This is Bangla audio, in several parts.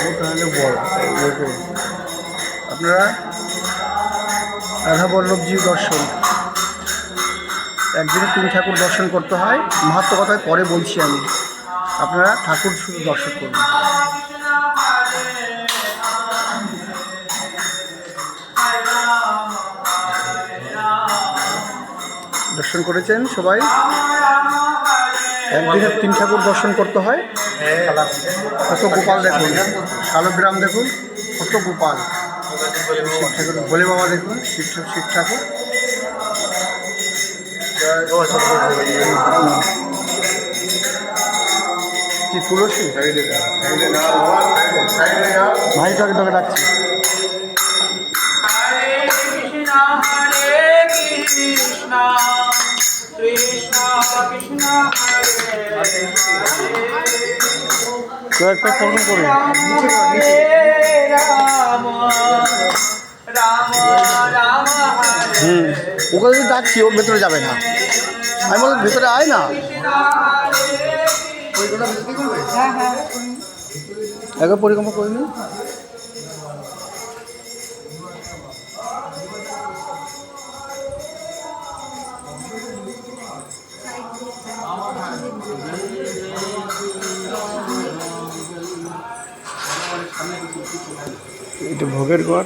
খাব তাহলে বল আপনারা? রাধা বল্লভজি দর্শন। একদিনে তিন ঠাকুর দর্শন করতে হয় মাহাত্ম কথায় পরে বলছি আমি। আপনারা ঠাকুর শুধু দর্শন করুন। দর্শন করেছেন সবাই? একদিনে তিন ঠাকুর দর্শন করতে হয়। কত গোপাল দেখুন শালগ্রাম দেখুন, কত গোপাল। শিব ঠাকুর ভোলে বাবা দেখুন, শিব শিব ঠাকুর। কি তুলসী? ভাই তোকে তোকে ডাকছি। কৃষ্ণ হরে কৃষ্ণ কৃষ্ণ কৃষ্ণ হরে। হরে তো একটা ফোন করুন হরে রাম রাম রাম হরে হুম ওকে যদি ডাকছি ও ভেতরে যাবে না। আমি বললাম ভেতরে আয় না। একবার পরিক্রমা করে নিন এটা ভোগের ঘর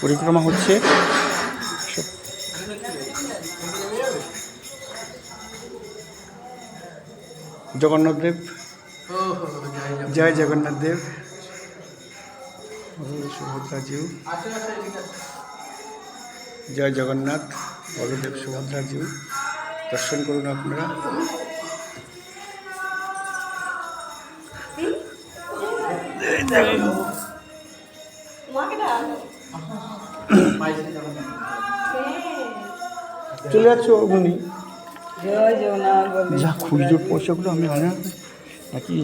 পরিক্রমা হচ্ছে। জগন্নাথ দেব। জয় জগন্নাথ দেব। সুভদ্রাজিউ। জয় জগন্নাথ বলদেব সুভদ্রাজিউ। দর্শন করুন আপনারা। চলে যাচ্ছে অগ্নি? যা খুচরো পয়সাগুলো আমি আনা নাকি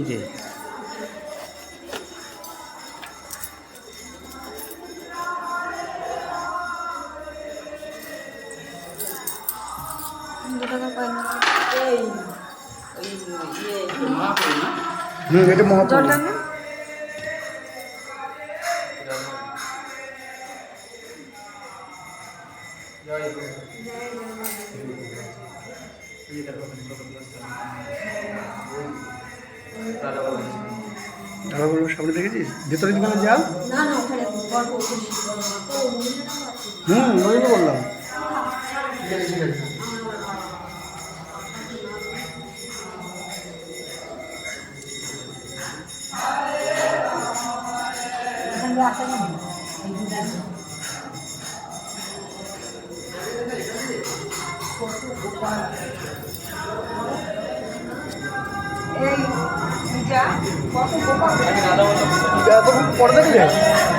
হুম এটা সামনে দেখেছিস? ভেতরে দিকে যা না না ওখানে গল্প করছি হুম ওই তো বললাম। এই পূজা কত গোপাল এত পরে দেখে যায় ভাগবত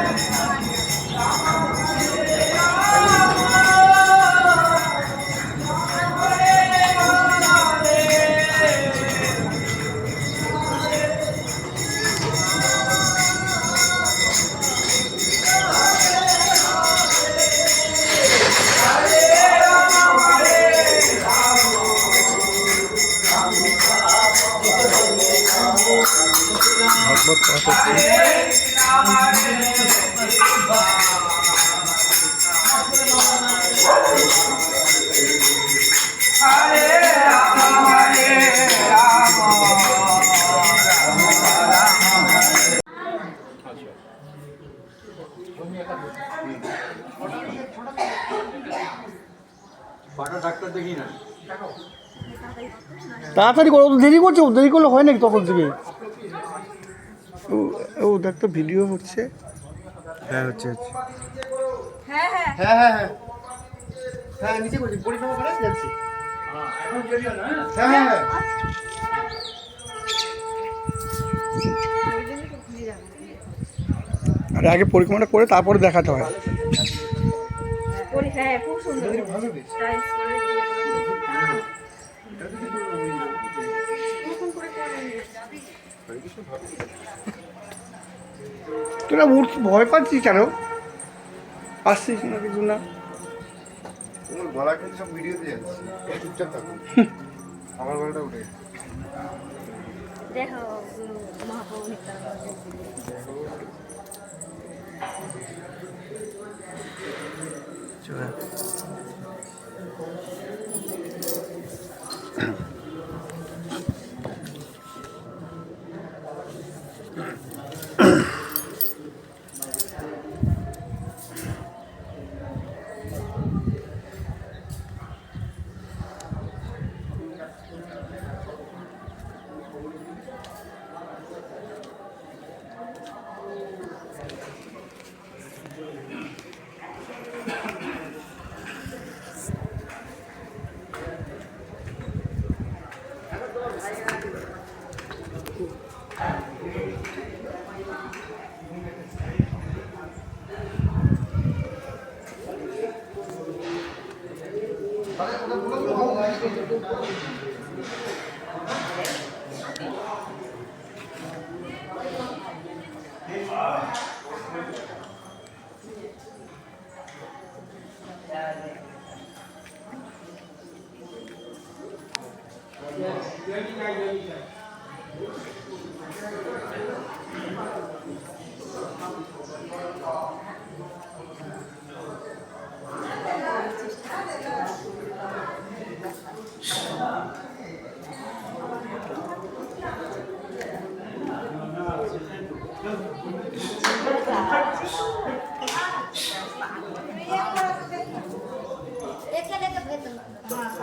তাড়াতাড়ি করো ও তো দেরি করছে ও দেরি করলে হয় নাকি তখন থেকে? ও ও দেখ তো ভিডিও হচ্ছে। হ্যাঁ হচ্ছে হ্যাঁ হ্যাঁ। হ্যাঁ হ্যাঁ হ্যাঁ। হ্যাঁ নিচে করছি পরিক্রমা করে যাচ্ছি। হ্যাঁ হ্যাঁ হ্যাঁ। আরে আগে পরিক্রমাটা করে তারপরে দেখাতে হয়। হ্যাঁ খুব সুন্দর। তোরা উঠ ভয় পাচ্ছিস কেন? আসছিস না কিছু না? তোমার গলা কিন্তু সব ভিডিওতে যাচ্ছে। চুপচাপ থাকুন আমার গলাটা উঠে। দেখো মহাপ্রভু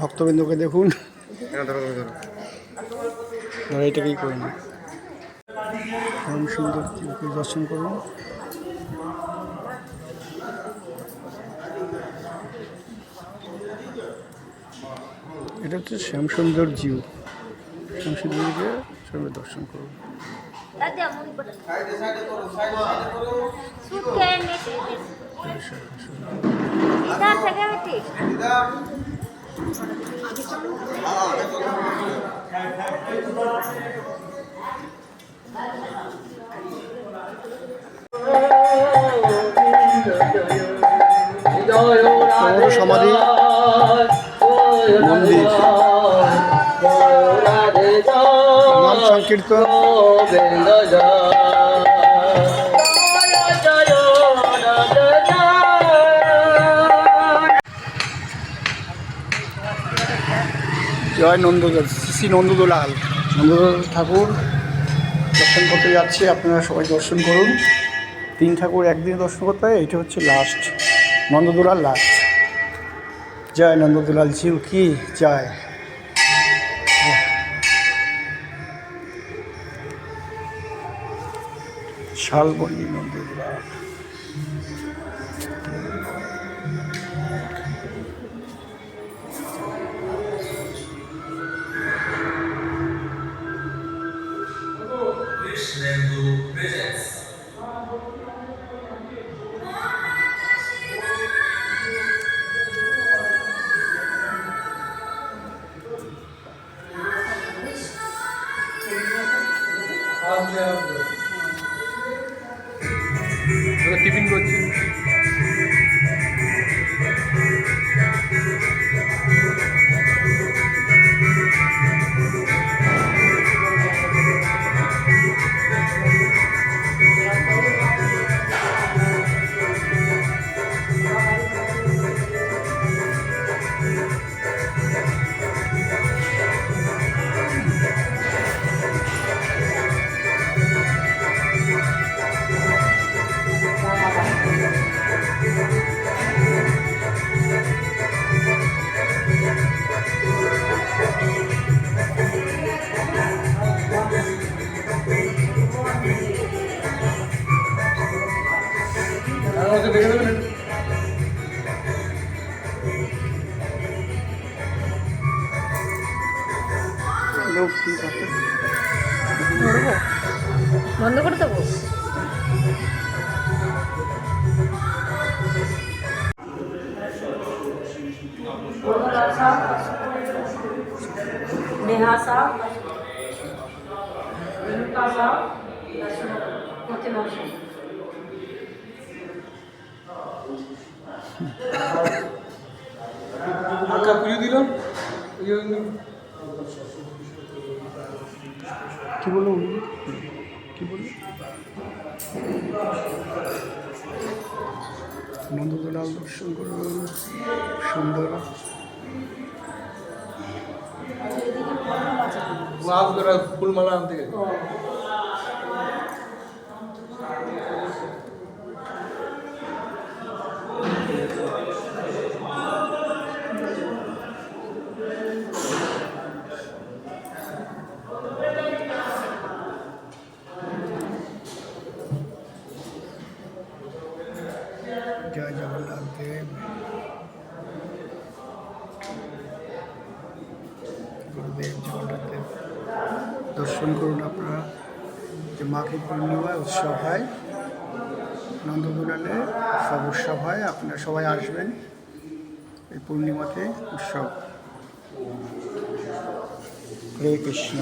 ভক্তবৃন্দকে দেখুন। এটাকেই করুন পরম সুন্দর দর্শন করুন। এটা হচ্ছে শ্যামসুন্দর জিউ। শ্যামসুন্দরকে সবাই দর্শন করুন। दादी সমাধি। মন্দির। নাম সংকীর্তন। জয় নন্দদোল শ্রী নন্দদোলাল। নন্দদোল ঠাকুর, দর্শন করতে যাচ্ছে, আপনারা সবাই দর্শন করুন। তিন ঠাকুর একদিনে দর্শন করতে হয় এটা হচ্ছে লাস্ট নন্দদোলাল লাস্ট জয় নন্দদোলাল জিউ কি? জয়। শালবনী নন্দদোলাল। Anlayabilirim. আছে দেখে দেবেন বন্ধ করে দেবো? নেহা সাহ রেণুকা সাহ কি বলল উনি কি বলল? নন্দদোলাল দর্শন করুন সুন্দর। ফুলমালা আনতে গেছে জয় জগন্নাথ দেব জগন্নাথ দেব দর্শন করুন আপনারা। যে মাকে পূর্ণিমায় উৎসব হয় নন্দগুলালে সব উৎসব হয়, আপনারা সবাই আসবেন এই পূর্ণিমাতে উৎসব। হরে কৃষ্ণ।